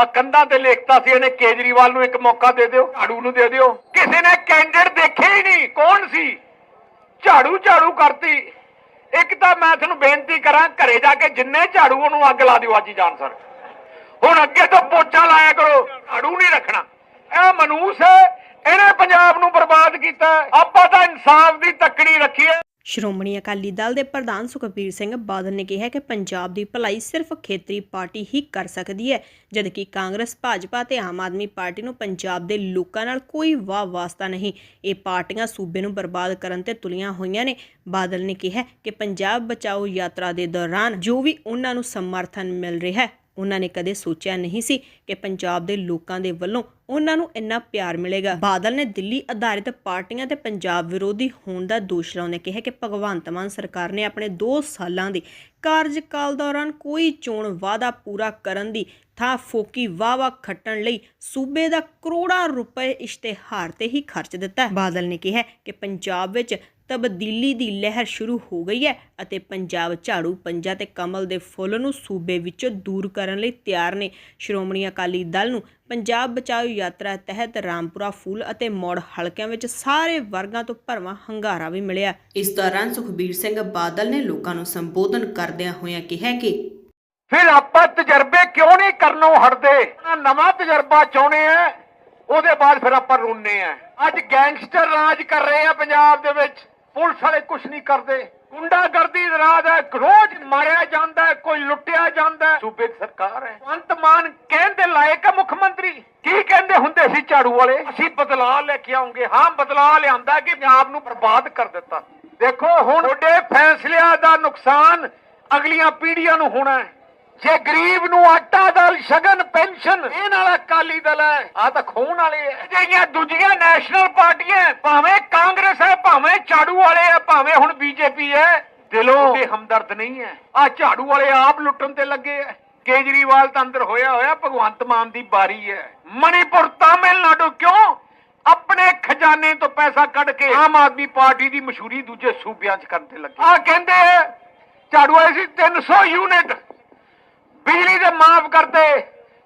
ਆ ਕੰਧਾਂ ਤੇ ਲਿਖਤਾ ਸੀ ਇਹਨੇ, ਕੇਜਰੀਵਾਲ ਨੂੰ ਇੱਕ ਮੌਕਾ ਦੇ ਦਿਓ, ਝਾੜੂ ਨੂੰ ਦੇ ਦਿਓ। ਕਿਸੇ ਨੇ ਕੈਂਡੀਡੇਟ ਦੇਖਿਆ ਹੀ ਨਹੀਂ, ਕੌਣ ਸੀ? ਝਾੜੂ ਝਾੜੂ ਕਰਤੀ। ਇੱਕ ਤਾਂ ਮੈਂ ਤੁਹਾਨੂੰ ਬੇਨਤੀ ਕਰਾਂ, ਘਰੇ ਜਾ ਕੇ ਜਿੰਨੇ ਝਾੜੂ ਉਹਨੂੰ ਅੱਗ ਲਾ ਦਿਓ ਅੱਜ ਹੀ ਜਾਣ ਸਰ। ਹੁਣ ਅੱਗੇ ਤੋਂ ਪੋਚਾ ਲਾਇਆ ਕਰੋ, ਝਾੜੂ ਨਹੀਂ ਰੱਖਣਾ। ਇਹ ਮਨੂਸ ਹੈ, ਇਹਨੇ ਪੰਜਾਬ ਨੂੰ ਬਰਬਾਦ ਕੀਤਾ। ਆਪਾਂ ਤਾਂ ਇਨਸਾਫ ਦੀ ਤੱਕੜੀ ਰੱਖੀਏ ਸ਼੍ਰੋਮਣੀ ਅਕਾਲੀ ਦਲ ਦੇ ਪ੍ਰਧਾਨ ਸੁਖਬੀਰ ਸਿੰਘ ਬਾਦਲ ਨੇ ਕਿਹਾ ਕਿ ਪੰਜਾਬ ਦੀ ਭਲਾਈ ਸਿਰਫ ਖੇਤਰੀ ਪਾਰਟੀ ਹੀ ਕਰ ਸਕਦੀ ਹੈ, ਜਦਕਿ ਕਾਂਗਰਸ, ਭਾਜਪਾ ਤੇ ਆਮ ਆਦਮੀ ਪਾਰਟੀ ਨੂੰ ਪੰਜਾਬ ਦੇ ਲੋਕਾਂ ਨਾਲ ਕੋਈ ਵਾਹ ਵਾਸਤਾ ਨਹੀਂ। ਇਹ ਪਾਰਟੀਆਂ ਸੂਬੇ ਨੂੰ ਬਰਬਾਦ ਕਰਨ ਤੇ ਤੁਲੀਆਂ ਹੋਈਆਂ ਨੇ। ਬਾਦਲ ਨੇ ਕਿਹਾ ਕਿ ਪੰਜਾਬ ਬਚਾਓ ਯਾਤਰਾ ਦੇ ਦੌਰਾਨ ਜੋ ਵੀ ਉਹਨਾਂ ਨੂੰ ਸਮਰਥਨ ਮਿਲ ਰਿਹਾ ਹੈ ਉਹਨਾਂ ਨੇ ਕਦੇ ਸੋਚਿਆ ਨਹੀਂ ਸੀ ਕਿ ਪੰਜਾਬ ਦੇ ਲੋਕਾਂ ਦੇ ਵੱਲੋਂ ਉਹਨਾਂ ਨੂੰ ਇੰਨਾ ਪਿਆਰ ਮਿਲੇਗਾ। ਬਾਦਲ ਨੇ ਦਿੱਲੀ ਆਧਾਰਿਤ ਪਾਰਟੀਆਂ ਤੇ ਪੰਜਾਬ ਵਿਰੋਧੀ ਹੋਣ ਦਾ ਦੋਸ਼ ਲਾਉਂਦੇ ਕਿਹਾ ਕਿ ਭਗਵੰਤ ਮਾਨ ਸਰਕਾਰ ਨੇ ਆਪਣੇ 2 ਸਾਲਾਂ ਦੇ ਕਾਰਜਕਾਲ ਦੌਰਾਨ ਕੋਈ ਚੋਣ ਵਾਅਦਾ ਪੂਰਾ ਕਰਨ ਦੀ ਥਾਂ ਫੋਕੀ ਵਾਵਾ ਖੱਟਣ ਲਈ ਸੂਬੇ ਦਾ ਕਰੋੜਾਂ ਰੁਪਏ ਇਸ਼ਤਿਹਾਰ ਤੇ ਹੀ ਖਰਚ ਦਿੱਤਾ ਹੈ। ਬਾਦਲ ਨੇ ਕਿਹਾ ਕਿ ਪੰਜਾਬ ਵਿੱਚ ਤਬਦੀਲੀ ਦੀ ਲਹਿਰ ਸ਼ੁਰੂ ਹੋ ਗਈ ਹੈ ਅਤੇ ਪੰਜਾਬ ਝਾੜੂ ਪੰਜਾ ਤੇ ਕਮਲ ਦੇ ਫੁੱਲ ਨੂੰ ਸੂਬੇ ਵਿੱਚੋਂ ਦੂਰ ਕਰਨ ਲਈ ਤਿਆਰ ਨੇ ਸ਼੍ਰੋਮਣੀ ਅਕਾਲੀ ਦਲ ਨੂੰ ਪੰਜਾਬ ਬਚਾਓ ਯਾਤਰਾ ਤਹਿਤ ਰਾਮਪੁਰਾ ਫੂਲ ਅਤੇ ਮੋੜ ਹਲਕਿਆਂ ਵਿੱਚ ਸਾਰੇ ਵਰਗਾਂ ਤੋਂ ਭਰਵਾਂ ਹੰਗਾਰਾ ਵੀ ਮਿਲਿਆ ਇਸ ਦੌਰਾਨ ਸੁਖਬੀਰ ਸਿੰਘ ਬਾਦਲ ਨੇ ਲੋਕਾਂ ਨੂੰ ਸੰਬੋਧਨ ਕਰਦਿਆਂ ਹੋਇਆਂ ਕਿਹਾ ਕਿ ਫਿਰ ਆਪਾਂ ਤਜਰਬੇ ਕਿਉਂ ਨਹੀਂ ਕਰਨੋਂ ਹਟਦੇ? ਨਵਾਂ ਤਜਰਬਾ ਚਾਹੁੰਦੇ ਆ, ਉਹਦੇ ਬਾਅਦ ਫਿਰ ਆਪਾਂ ਰੋਣੇ ਆ। ਅੱਜ ਗੈਂਗਸਟਰ ਰਾਜ ਕਰ ਰਹੇ ਆ ਪੰਜਾਬ ਦੇ ਵਿੱਚ। ਪੁਲਿਸ ਵਾਲੇ ਕੁਝ ਨਹੀਂ ਕਰਦੇ। ਗੁੰਡਾਗਰਦੀ ਦਾ ਰਾਜ ਹੈ ਰੋਜ਼ ਮਾਰਿਆ ਜਾਂਦਾ ਹੈ, ਕੋਈ ਲੁੱਟਿਆ ਜਾਂਦਾ ਹੈ। ਸੂਬੇ ਦੀ ਸਰਕਾਰ ਹੈ। ਭਗਵੰਤ ਮਾਨ ਕਹਿੰਦੇ ਲਾਇਕ ਹੈ ਮੁੱਖ ਮੰਤਰੀ। ਕੀ ਕਹਿੰਦੇ ਹੁੰਦੇ ਸੀ ਝਾੜੂ ਵਾਲੇ? ਅਸੀਂ ਬਦਲਾਅ ਲੈ ਕੇ ਆਉਂਗੇ। ਹਾਂ, ਬਦਲਾਅ ਲਿਆਂਦਾ ਕਿ ਪੰਜਾਬ ਨੂੰ ਬਰਬਾਦ ਕਰ ਦਿੱਤਾ। ਦੇਖੋ, ਹੁਣ ਤੁਹਾਡੇ ਫੈਸਲਿਆਂ ਦਾ ਨੁਕਸਾਨ ਅਗਲੀਆਂ ਪੀੜ੍ਹੀਆਂ ਨੂੰ ਹੋਣਾ ਹੈ। ਜੇ ਗਰੀਬ ਨੂੰ ਆਟਾ ਦਾਲ ਸ਼ਗਨ ਪੈਨਸ਼ਨ ਇਹ ਨਾਲ ਅਕਾਲੀ ਦਲ ਹੈ ਆ ਤਾਂ ਖੋਣ ਵਾਲੇ ਹੈ। ਜਿਹੜੀਆਂ ਦੂਜੀਆਂ ਨੈਸ਼ਨਲ ਪਾਰਟੀਆਂ ਭਾਵੇਂ ਕਾਂਗਰਸ ਹੈ ਭਾਵੇਂ ਝਾੜੂ ਵਾਲੇ ਹੈ ਭਾਵੇਂ ਹੁਣ ਬੀਜੇਪੀ ਹੈ ਦਿਲੋਂ ਤੇ ਹਮਦਰਦ ਨਹੀਂ ਹੈ। ਆ ਝਾੜੂ ਵਾਲੇ ਆਪ ਲੁੱਟਣ ਤੇ ਲੱਗੇ ਹੈ। ਕੇਜਰੀਵਾਲ ਤਾਂ ਅੰਦਰ ਹੋਇਆ ਹੋਇਆ ਭਗਵੰਤ ਮਾਨ ਦੀ ਬਾਰੀ ਹੈ। ਮਣੀਪੁਰ ਤਾਮਿਲਨਾਡੂ ਕਿਉਂ? ਆਪਣੇ ਖਜ਼ਾਨੇ ਤੋਂ ਪੈਸਾ ਕੱਢ ਕੇ ਆਮ ਆਦਮੀ ਪਾਰਟੀ ਦੀ ਮਸ਼ਹੂਰੀ ਦੂਜੇ ਸੂਬਿਆਂ 'ਚ ਕਰਨ ਤੇ ਲੱਗੇ। ਆ ਕਹਿੰਦੇ ਹੈ, ਝਾੜੂ ਵਾਲੇ ਸੀ 300 ਯੂਨਿਟ ਬਿਜਲੀ ਦੇ ਮਾਫ ਕਰਤੇ।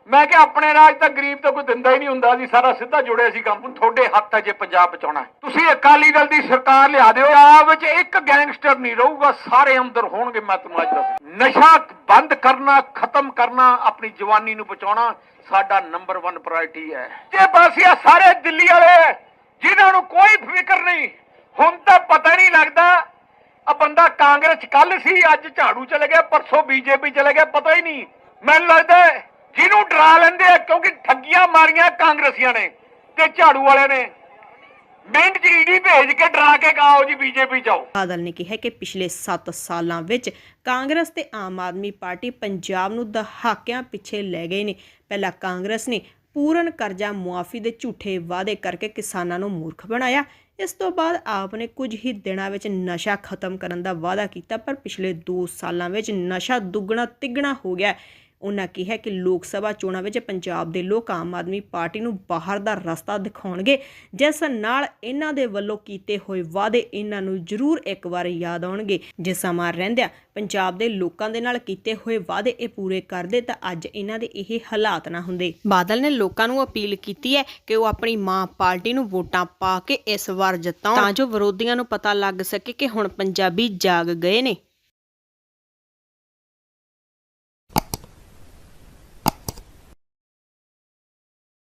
ਮੈਂ ਕਿਹਾ, ਆਪਣੇ ਰਾਜ ਤਾਂ ਗਰੀਬ ਤਾਂ ਕੋਈ ਦਿੰਦਾ ਹੀ ਨਹੀਂ ਹੁੰਦਾ ਸੀ ਸਾਰਾ ਸਿੱਧਾ ਜੁੜਿਆ ਸੀ ਕੰਮ। ਤੁਹਾਡੇ ਹੱਥ ਹੈ ਪੰਜਾਬ ਬਚਾਉਣਾ ਤੁਸੀਂ ਅਕਾਲੀ ਦਲ ਦੀ ਸਰਕਾਰ ਲਿਆ ਦਿਓ। ਪੰਜਾਬ ਵਿੱਚ ਇੱਕ ਗੈਂਗਸਟਰ ਨਹੀਂ ਰਹੂਗਾ। ਸਾਰੇ ਅੰਦਰ ਹੋਣਗੇ। ਮੈਂ ਤੁਹਾਨੂੰ ਅੱਜ ਦੱਸ ਨਸ਼ਾ ਬੰਦ ਕਰਨਾ, ਖਤਮ ਕਰਨਾ, ਆਪਣੀ ਜਵਾਨੀ ਨੂੰ ਬਚਾਉਣਾ ਸਾਡਾ ਨੰਬਰ 1 ਪ੍ਰਾਇੋਰਟੀ ਹੈ। ਜੇ ਬਸ ਸਾਰੇ ਦਿੱਲੀ ਵਾਲੇ, ਜਿਨ੍ਹਾਂ ਨੂੰ ਕੋਈ ਫਿਕਰ ਨਹੀਂ, ਹੁਣ ਤਾਂ ਪਤਾ ਨਹੀਂ ਲੱਗਦਾ ਆ ਬੰਦਾ ਕਾਂਗਰਸ ਕੱਲ ਸੀ, ਅੱਜ ਝਾੜੂ ਚਲੇ ਗਿਆ, ਪਰਸੋਂ ਬੀਜੇਪੀ ਚਲੇ ਗਿਆ, ਪਤਾ ਹੀ ਨਹੀਂ। ਮੈਨੂੰ ਲੱਗਦਾ ਜਿਹਨੂੰ ਡਰਾ ਲੈਂਦੇ ਆ, ਕਿਉਂਕਿ ਠੱਗੀਆਂ ਮਾਰੀਆਂ ਕਾਂਗਰਸੀਆਂ ਨੇ ਤੇ ਝਾੜੂ ਵਾਲਿਆਂ ਨੇ। ਮਿੰਟ ਚ ਈਡੀ ਭੇਜ ਕੇ ਡਰਾ ਕੇ ਕਹਾਓ ਜੀ ਬੀਜੇਪੀ ਜਾਓ ਬਾਦਲ ਨੇ ਕਿਹਾ ਕਿ ਪਿਛਲੇ 7 ਸਾਲਾਂ ਵਿੱਚ ਕਾਂਗਰਸ ਤੇ ਆਮ ਆਦਮੀ ਪਾਰਟੀ ਪੰਜਾਬ ਨੂੰ ਦਹਾਕਿਆਂ ਪਿੱਛੇ ਲੈ ਗਏ ਨੇ। ਪਹਿਲਾਂ ਕਾਂਗਰਸ ਨੇ ਪੂਰਨ ਕਰਜ਼ਾ ਮੁਆਫੀ ਦੇ ਝੂਠੇ ਵਾਅਦੇ ਕਰਕੇ ਕਿਸਾਨਾਂ ਨੂੰ ਮੂਰਖ ਬਣਾਇਆ। ਇਸ ਤੋਂ ਬਾਅਦ ਆਪ ਨੇ ਕੁਝ ਹੀ ਦਿਨਾਂ ਵਿੱਚ ਨਸ਼ਾ ਖਤਮ ਕਰਨ ਦਾ ਵਾਅਦਾ ਕੀਤਾ, ਪਰ ਪਿਛਲੇ 2 ਸਾਲਾਂ ਵਿੱਚ ਨਸ਼ਾ ਦੁੱਗਣਾ ਤਿੱਗਣਾ ਹੋ ਗਿਆ। ਉਹਨਾਂ ਕਿਹਾ ਕਿ ਲੋਕ ਸਭਾ ਚੋਣਾਂ ਵਿੱਚ ਪੰਜਾਬ ਦੇ ਲੋਕ ਆਮ ਆਦਮੀ ਪਾਰਟੀ ਨੂੰ ਬਾਹਰ ਦਾ ਰਸਤਾ ਦਿਖਾਉਣਗੇ। ਜਿਸ ਨਾਲ ਇਹਨਾਂ ਦੇ ਵੱਲੋਂ ਕੀਤੇ ਹੋਏ ਵਾਅਦੇ ਇਹਨਾਂ ਨੂੰ ਜ਼ਰੂਰ ਇੱਕ ਵਾਰ ਯਾਦ ਆਉਣਗੇ। ਜੇ ਸਮਾਂ ਰਹਿੰਦਿਆਂ ਪੰਜਾਬ ਦੇ ਲੋਕਾਂ ਦੇ ਨਾਲ ਕੀਤੇ ਹੋਏ ਵਾਅਦੇ ਇਹ ਪੂਰੇ ਕਰਦੇ ਤਾਂ ਅੱਜ ਇਹਨਾਂ ਦੇ ਇਹ ਹਾਲਾਤ ਨਾ ਹੁੰਦੇ। ਬਾਦਲ ਨੇ ਲੋਕਾਂ ਨੂੰ ਅਪੀਲ ਕੀਤੀ ਹੈ ਕਿ ਉਹ ਆਪਣੀ ਮਾਂ ਪਾਰਟੀ ਨੂੰ ਵੋਟਾਂ ਪਾ ਕੇ ਇਸ ਵਾਰ ਜਿਤਾਉਣ ਤਾਂ ਜੋ ਵਿਰੋਧੀਆਂ ਨੂੰ ਪਤਾ ਲੱਗ ਸਕੇ ਕਿ ਹੁਣ ਪੰਜਾਬੀ ਜਾਗ ਗਏ ਨੇ।